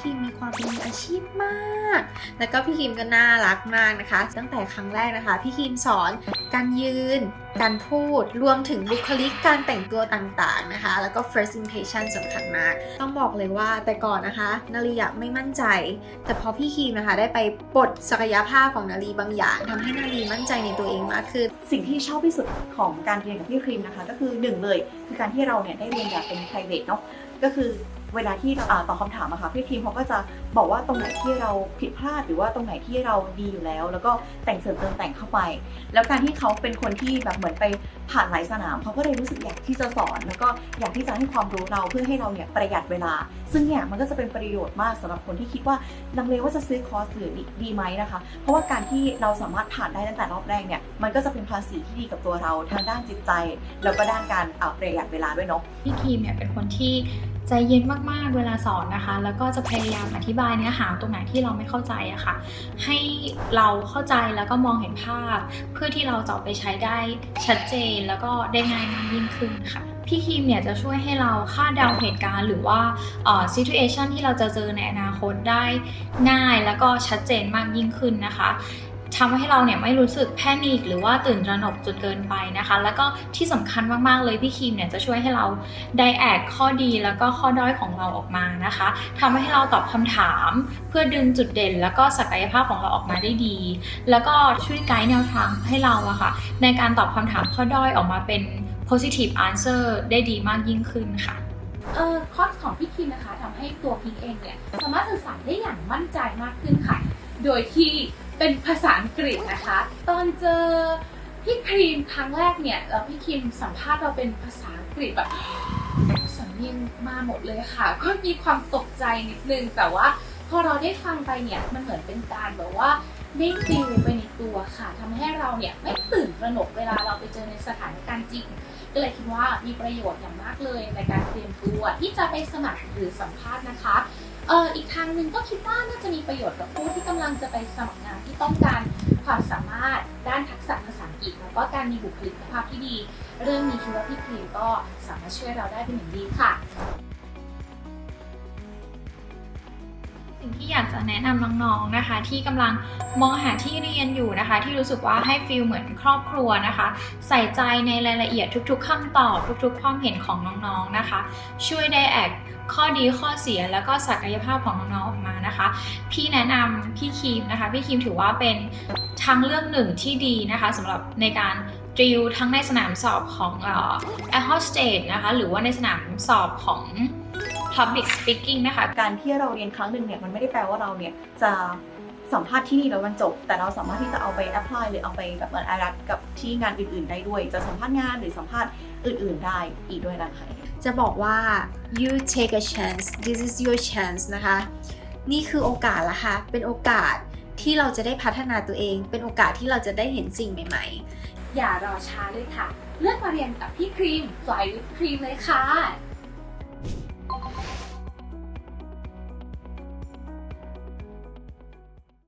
คิมมีความเป็นมืออาชีพมาก แล้วก็พี่คิมก็น่ารักมากนะคะ ตั้งแต่ครั้งแรกนะคะ พี่คิมสอนการยืน การพูด รวมถึงบุคลิกการแต่งตัวต่างๆนะคะ แล้วก็ first impression สำคัญมาก ต้องบอกเลยว่าแต่ก่อนนะคะ นารีไม่มั่นใจ แต่พอพี่คิมนะคะ ได้ไปปลดศักยภาพของนารีบางอย่างทำให้นารีมั่นใจในตัวเองมากขึ้น สิ่งที่ชอบที่สุดของการเรียนกับพี่ครีมนะคะ ก็คือหนึ่งเลยคือการที่เราเนี่ยได้เรียนแบบเป็น private เนาะก็คือ เวลาที่เราอ่าตอบคำถามอะค่ะพี่ครีมเขาก็จะบอกว่าตรงไหนที่เราผิดพลาดหรือว่าตรงไหนที่เราดีอยู่แล้ว แล้วก็แต่งเสริมเติมแต่งเข้าไป แล้วการที่เขาเป็นคนที่แบบเหมือนไปผ่านหลายสนามเขาก็เลยรู้สึกอยากที่จะสอน แล้วก็อยากที่จะให้ความรู้เราเพื่อให้เราเนี่ยประหยัดเวลา ซึ่งเนี่ยมันก็จะเป็นประโยชน์มากสำหรับคนที่คิดว่าลังเลว่าจะซื้อคอร์สหรือดีดีไหมนะคะ เพราะว่าการที่เราสามารถผ่านได้ตั้งแต่รอบแรกเนี่ยมันก็จะเป็นภาษีที่ดีกับตัวเราทางด้านจิตใจ แล้วก็ด้านการประหยัดเวลาด้วยเนาะพี่ครีมเนี่ยเป็นคนที่ ใจเย็นมากๆเวลาสอนนะคะ แล้วก็จะพยายามอธิบายเนื้อหาตรงไหนที่เราไม่เข้าใจอะค่ะ ให้เราเข้าใจแล้วก็มองเห็นภาพ เพื่อที่เราจะไปใช้ได้ชัดเจนแล้วก็ได้ง่ายมากยิ่งขึ้นค่ะพี่คีมเนี่ยจะช่วยให้เราคาดเดาเหตุการณ์หรือว่าเอ่อ situation ที่เราจะเจอในอนาคตได้ง่ายแล้วก็ชัดเจนมากยิ่งขึ้นนะคะ ทำให้เราเนี่ยไม่รู้สึกแพนิคหรือว่าตื่นตระหนกจนเกินไปนะคะ แล้วก็ที่สำคัญมากๆเลยพี่ครีมเนี่ยจะช่วยให้เราได้แอกข้อดีแล้วก็ข้อด้อยของเราออกมานะคะทำให้เราตอบคำถาม เพื่อดึงจุดเด่น แล้วก็ศักยภาพของเราออกมาได้ดี แล้วก็ช่วยไกด์แนวทางให้เราอะค่ะ ในการตอบคำถามข้อด้อยออกมาเป็น positive answer ได้ดีมากยิ่งขึ้นค่ะเออคอร์สของพี่คิมนะคะทำให้ตัวพิงเองเนี่ยสามารถสื่อสารได้อย่างมั่นใจมากขึ้นค่ะ โดยที่เป็นภาษาอังกฤษนะคะ ตอนเจอพี่ครีมครั้งแรกเนี่ยแล้วพี่ครีมสัมภาษณ์เราเป็นภาษาอังกฤษแบบสำเนียงมาหมดเลยค่ะ ก็มีความตกใจนิดนึงแต่ว่าพอเราได้ฟังไปเนี่ยมันเหมือนเป็นการแบบว่า ได้ติวไปในตัวค่ะทำให้เราเนี่ยไม่ตื่นตระหนกเวลาเราไปเจอในสถานการณ์จริง ก็เลยคิดว่ามีประโยชน์อย่างมากเลยในการเตรียมตัวที่จะไปสมัครหรือสัมภาษณ์นะคะเอ่ออีกทางหนึ่งก็คิดว่าน่าจะมีประโยชน์กับผู้ที่กำลังจะไปสมัครงานที่ต้องการความสามารถด้านทักษะภาษาอังกฤษแล้วก็การมีบุคลิกภาพที่ดี เรื่องนี้คิดว่าพี่ครีมก็สามารถช่วยเราได้เป็นอย่างดีค่ะ งที่อยากจะแนะนำน้องๆนะคะ ที่กำลังมองหาที่เรียนอยู่นะคะ ที่รู้สึกว่าให้ฟีลเหมือนครอบครัวนะคะ ใส่ใจในรายละเอียดทุก ๆคำตอบทุก ๆ ความเห็นของน้องๆนะคะ ช่วยได้แอกข้อดีข้อเสียแล้วก็ศักยภาพของน้องๆออกมานะคะ พี่แนะนำพี่คีมนะคะ พี่คีมถือว่าเป็นทางเลือกหนึ่งที่ดีนะคะสำหรับในการดริลทั้งในสนามสอบของเอ่อ Air Hostess นะคะหรือว่าในสนามสอบของ Public Speaking นะคะ การที่เราเรียนครั้งหนึ่งเนี่ยมันไม่ได้แปลว่าเราเนี่ยจะสัมภาษณ์ที่นี่แล้วมันจบ แต่เราสามารถที่จะเอาไปแอพพลายหรือเอาไปแบบเหมือนอารักับที่งานอื่นๆ ได้ด้วย จะสัมภาษณ์งานหรือสัมภาษณ์อื่นๆ ได้อีกด้วยนะคะจะบอกว่า you take a chance this is your chance นะคะ นี่คือโอกาสละค่ะ เป็นโอกาสที่เราจะได้พัฒนาตัวเอง เป็นโอกาสที่เราจะได้เห็นสิ่งใหม่ ๆ อย่ารอช้าเลยค่ะ เลือกมาเรียนกับพี่ครีม Fly with ครีมเลยค่ะ